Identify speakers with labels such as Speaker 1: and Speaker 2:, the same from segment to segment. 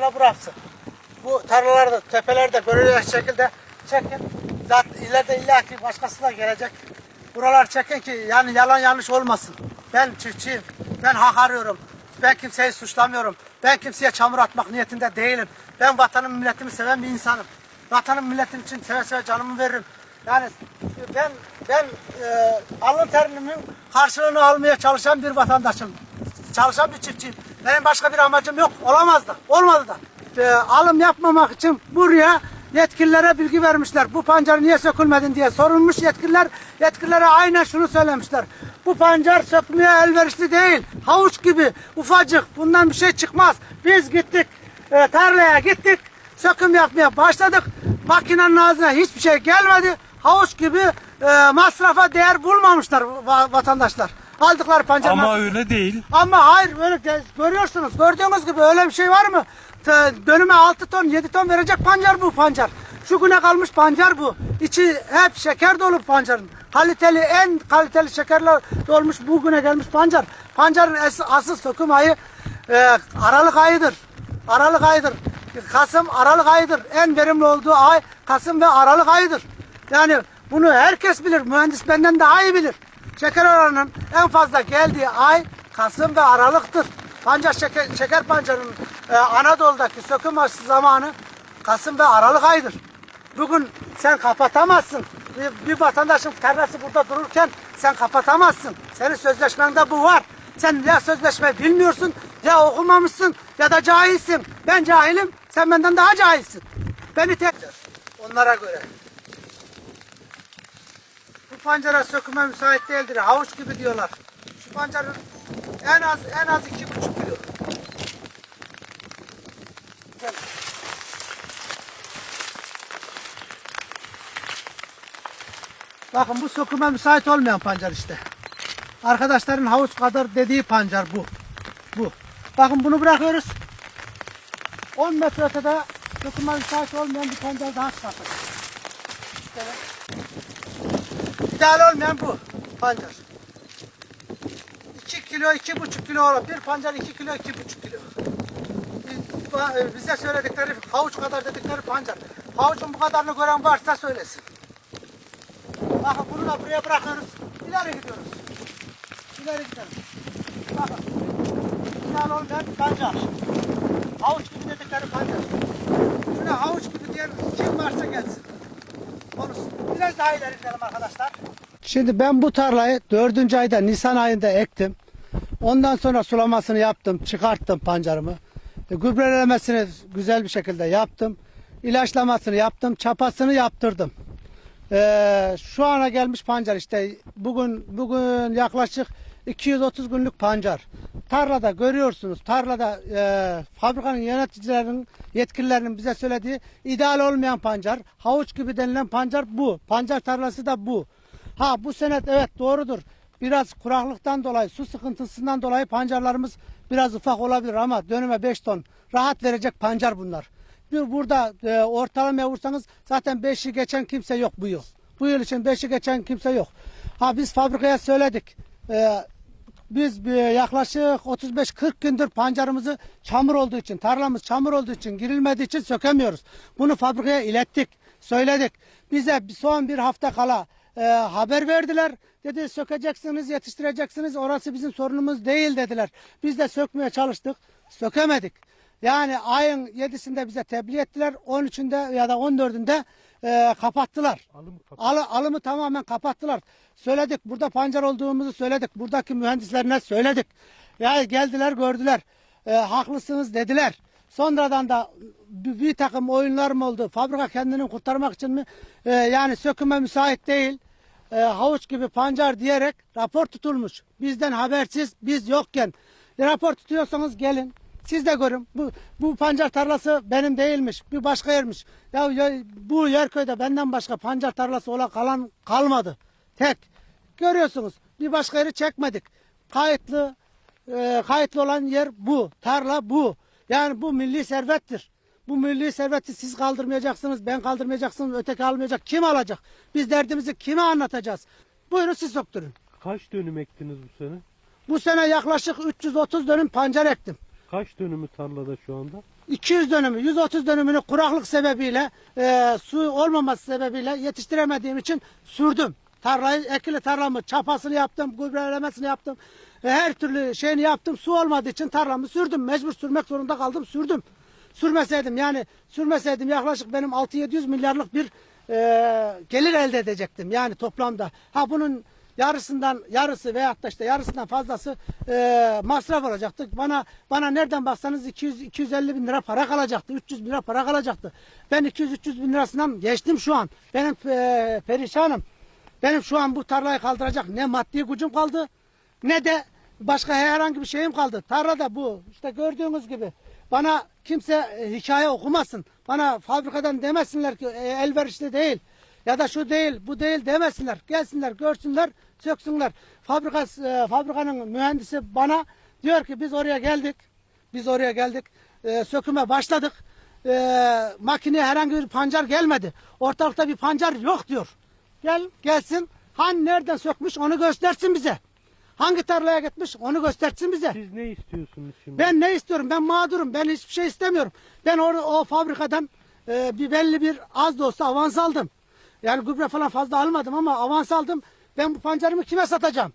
Speaker 1: tarla bıraksın. Bu tarlalarda, tepelerde böyle şekilde çekin. Zaten ileride illaki başkası da gelecek. Buralar çekin ki yani yalan yanlış olmasın. Ben çiftçiyim. Ben hak arıyorum. Ben kimseyi suçlamıyorum. Ben kimseye çamur atmak niyetinde değilim. Ben vatanım milletimi seven bir insanım. Vatanım milletim için seve seve canımı veririm. Yani ben ben e, alın terimin karşılığını almaya çalışan bir vatandaşım. Çalışan bir çiftçiyim. Benim başka bir amacım yok. Olamaz da. Olmadı da. E, alım yapmamak için buraya yetkililere bilgi vermişler. Bu pancar niye sökülmedin diye sorulmuş yetkililer. Yetkililere aynen şunu söylemişler. Bu pancar sökmeye elverişli değil. Havuç gibi ufacık. Bundan bir şey çıkmaz. Biz gittik e, tarlaya gittik. Söküm yapmaya başladık. Makinenin ağzına hiçbir şey gelmedi. Havuç gibi e, masrafa değer bulmamışlar va- vatandaşlar. Aldıkları pancar
Speaker 2: Ama
Speaker 1: nasıl-
Speaker 2: öyle değil.
Speaker 1: ama hayır böyle de- görüyorsunuz. Gördüğünüz gibi öyle bir şey var mı? Te- Dönüme 6 ton 7 ton verecek pancar bu pancar. Şu güne kalmış pancar bu. İçi hep şeker dolu pancarın. Kaliteli en kaliteli şekerler dolmuş bugüne gelmiş pancar. Pancarın es- asıl söküm ayı e, Aralık ayıdır. Aralık ayıdır. Kasım Aralık ayıdır. En verimli olduğu ay Kasım ve Aralık ayıdır. Yani bunu herkes bilir. Mühendis benden daha iyi bilir. Şeker oranının en fazla geldiği ay Kasım ve Aralık'tır. Pancar şeker, şeker pancarının e, Anadolu'daki söküm aşısı zamanı Kasım ve Aralık ayıdır. Bugün sen kapatamazsın. Bir, bir vatandaşın tarlası burada dururken sen kapatamazsın. Senin sözleşmende bu var. Sen ya sözleşme bilmiyorsun ya okumamışsın ya da cahilsin. Ben cahilim sen benden daha cahilsin. Beni tek onlara göre. Pancara söküme müsait değildir. Havuç gibi diyorlar. Şu pancarın en az en az iki buçuk kilo. Gel. Bakın bu söküme müsait olmayan pancar işte. Arkadaşların havuç kadar dediği pancar bu. Bu. Bakın bunu bırakıyoruz. 10 metre ötede söküme müsait olmayan bir pancar daha çıkartır. İşte İdeal olmayan bu pancar. 2 kilo, iki buçuk kilo olur. Bir pancar 2 kilo, iki buçuk kilo. Bi- ba- e, Bize söyledikleri havuç kadar dedikleri pancar. Havucun bu kadarını gören varsa söylesin. Bakın bunu da buraya bırakıyoruz. İleri gidiyoruz. İleri gidelim. Bakın. İdeal olmayan pancar. Havuç gibi dedikleri pancar. Şuna havuç gibi diyen kim varsa gelsin. Konuşsun. Biraz daha ileri gidelim arkadaşlar. Şimdi ben bu tarlayı dördüncü ayda Nisan ayında ektim. Ondan sonra sulamasını yaptım, çıkarttım pancarımı. E, gübrelemesini güzel bir şekilde yaptım. İlaçlamasını yaptım, çapasını yaptırdım. E, şu ana gelmiş pancar işte bugün bugün yaklaşık 230 günlük pancar. Tarlada görüyorsunuz. Tarlada e, fabrikanın yöneticilerinin, yetkililerinin bize söylediği ideal olmayan pancar. Havuç gibi denilen pancar bu. Pancar tarlası da bu. Ha bu senet evet doğrudur. Biraz kuraklıktan dolayı, su sıkıntısından dolayı pancarlarımız biraz ufak olabilir ama dönüme 5 ton rahat verecek pancar bunlar. Bir burada e, ortalamaya vursanız zaten 5'i geçen kimse yok bu yıl. Bu yıl için 5'i geçen kimse yok. Ha biz fabrikaya söyledik. E, biz bir yaklaşık 35-40 gündür pancarımızı çamur olduğu için, tarlamız çamur olduğu için, girilmediği için sökemiyoruz. Bunu fabrikaya ilettik, söyledik. Bize son bir hafta kala e, haber verdiler. Dedi sökeceksiniz, yetiştireceksiniz. Orası bizim sorunumuz değil dediler. Biz de sökmeye çalıştık, sökemedik. Yani ayın 7'sinde bize tebliğ ettiler. 13'ünde ya da 14'ünde e, kapattılar. Alı, alımı tamamen kapattılar. Söyledik burada pancar olduğumuzu söyledik. Buradaki mühendislerine söyledik. Yani geldiler gördüler. E, haklısınız dediler. Sonradan da bir, bir takım oyunlar mı oldu? Fabrika kendini kurtarmak için mi? E, yani söküme müsait değil. E, havuç gibi pancar diyerek rapor tutulmuş. Bizden habersiz biz yokken. E, rapor tutuyorsanız gelin. Siz de görün. Bu, bu pancar tarlası benim değilmiş. Bir başka yermiş. Ya, ya bu Yerköy'de benden başka pancar tarlası olan kalan kalmadı. Tek. Görüyorsunuz. Bir başka yeri çekmedik. Kayıtlı e, kayıtlı olan yer bu. Tarla bu. Yani bu milli servettir. Bu milli serveti siz kaldırmayacaksınız, ben kaldırmayacaksınız, öteki almayacak. Kim alacak? Biz derdimizi kime anlatacağız? Buyurun siz söktürün.
Speaker 2: Kaç dönüm ektiniz bu sene?
Speaker 1: Bu sene yaklaşık 330 dönüm pancar ektim.
Speaker 2: Kaç dönümü tarlada şu anda?
Speaker 1: 200 dönümü, 130 dönümünü kuraklık sebebiyle, e, su olmaması sebebiyle yetiştiremediğim için sürdüm. Tarlayı, ekili tarlamı, çapasını yaptım, gübrelemesini yaptım. E, her türlü şeyini yaptım. Su olmadığı için tarlamı sürdüm. Mecbur sürmek zorunda kaldım, sürdüm. Sürmeseydim yani sürmeseydim yaklaşık benim 6-700 milyarlık bir e, gelir elde edecektim. Yani toplamda. Ha bunun yarısından yarısı veyahut da işte yarısından fazlası e, masraf olacaktı. Bana bana nereden baksanız 200 250 bin lira para kalacaktı. 300 bin lira para kalacaktı. Ben 200 300 bin lirasından geçtim şu an. Benim e, perişanım. Benim şu an bu tarlayı kaldıracak ne maddi gücüm kaldı ne de başka herhangi bir şeyim kaldı. Tarlada bu işte gördüğünüz gibi bana kimse hikaye okumasın. Bana fabrikadan demesinler ki e, elverişli değil ya da şu değil bu değil demesinler. Gelsinler görsünler söksünler. Fabrika, e, fabrikanın mühendisi bana diyor ki biz oraya geldik. Biz oraya geldik. E, söküme başladık. E, makineye herhangi bir pancar gelmedi. Ortalıkta bir pancar yok diyor. Gel gelsin. Han nereden sökmüş onu göstersin bize. Hangi tarlaya gitmiş onu göstersin bize.
Speaker 2: Siz ne istiyorsunuz şimdi?
Speaker 1: Ben ne istiyorum? Ben mağdurum. Ben hiçbir şey istemiyorum. Ben o, o fabrikadan e, bir belli bir az da olsa avans aldım. Yani gübre falan fazla almadım ama avans aldım. Ben bu pancarımı kime satacağım?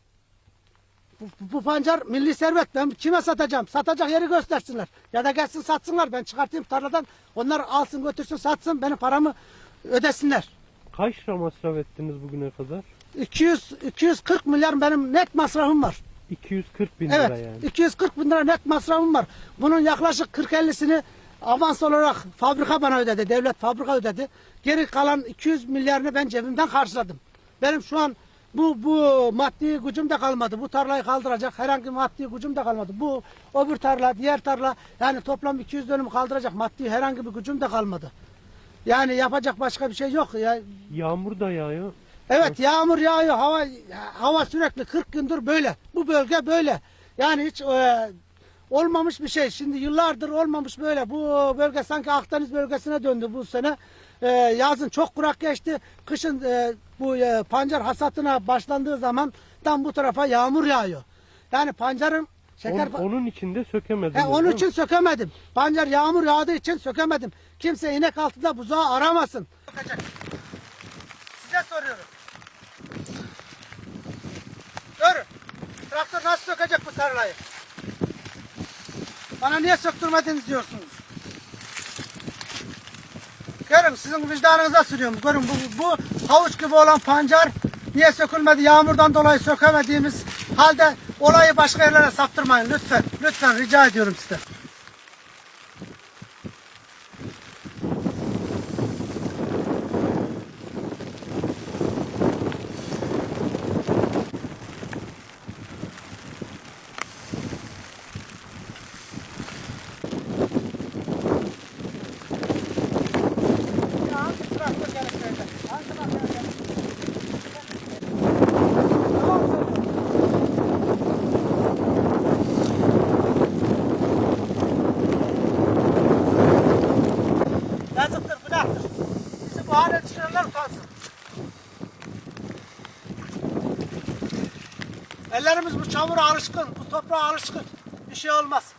Speaker 1: Bu, bu, bu pancar milli servet. Ben kime satacağım? Satacak yeri göstersinler. Ya da gelsin satsınlar. Ben çıkartayım tarladan. Onlar alsın götürsün satsın. Benim paramı ödesinler.
Speaker 2: Kaç lira masraf ettiniz bugüne kadar?
Speaker 1: 200 240 milyar benim net masrafım var.
Speaker 2: 240 bin
Speaker 1: Evet.
Speaker 2: lira yani.
Speaker 1: 240 bin lira net masrafım var. Bunun yaklaşık 40-50'sini avans olarak fabrika bana ödedi. Devlet fabrika ödedi. Geri kalan 200 milyarını ben cebimden karşıladım. Benim şu an bu bu maddi gücüm de kalmadı. Bu tarlayı kaldıracak herhangi maddi gücüm de kalmadı. Bu öbür tarla, diğer tarla yani toplam 200 dönüm kaldıracak maddi herhangi bir gücüm de kalmadı. Yani yapacak başka bir şey yok. Ya
Speaker 2: Yağmur da yağıyor.
Speaker 1: Evet yağmur yağıyor. Hava hava sürekli 40 gündür böyle. Bu bölge böyle. Yani hiç e, olmamış bir şey. Şimdi yıllardır olmamış böyle. Bu bölge sanki Akdeniz bölgesine döndü bu sene. E, yazın çok kurak geçti. Kışın e, bu e, pancar hasatına başlandığı zaman tam bu tarafa yağmur yağıyor. Yani pancarın şeker
Speaker 2: On- onun için de sökemediniz.
Speaker 1: He, onun
Speaker 2: mi?
Speaker 1: için sökemedim. Pancar yağmur yağdığı için sökemedim. Kimse inek altında buzağı aramasın. Size soruyorum. Görün. Traktör nasıl sökecek bu tarlayı? Bana niye söktürmediniz diyorsunuz. Görün sizin vicdanınıza sürüyorum. Görün bu, bu havuç gibi olan pancar niye sökülmedi? Yağmurdan dolayı sökemediğimiz halde olayı başka yerlere saptırmayın lütfen. Lütfen rica ediyorum size. Ya hangi traktör gelip böyle? Hangi traktör gelip? Tamam mı? Yazıktır, günahtır. Bizi bu hale düşürenler utansın. Ellerimiz bu çamura alışkın, bu toprağa alışkın. Bir şey olmaz.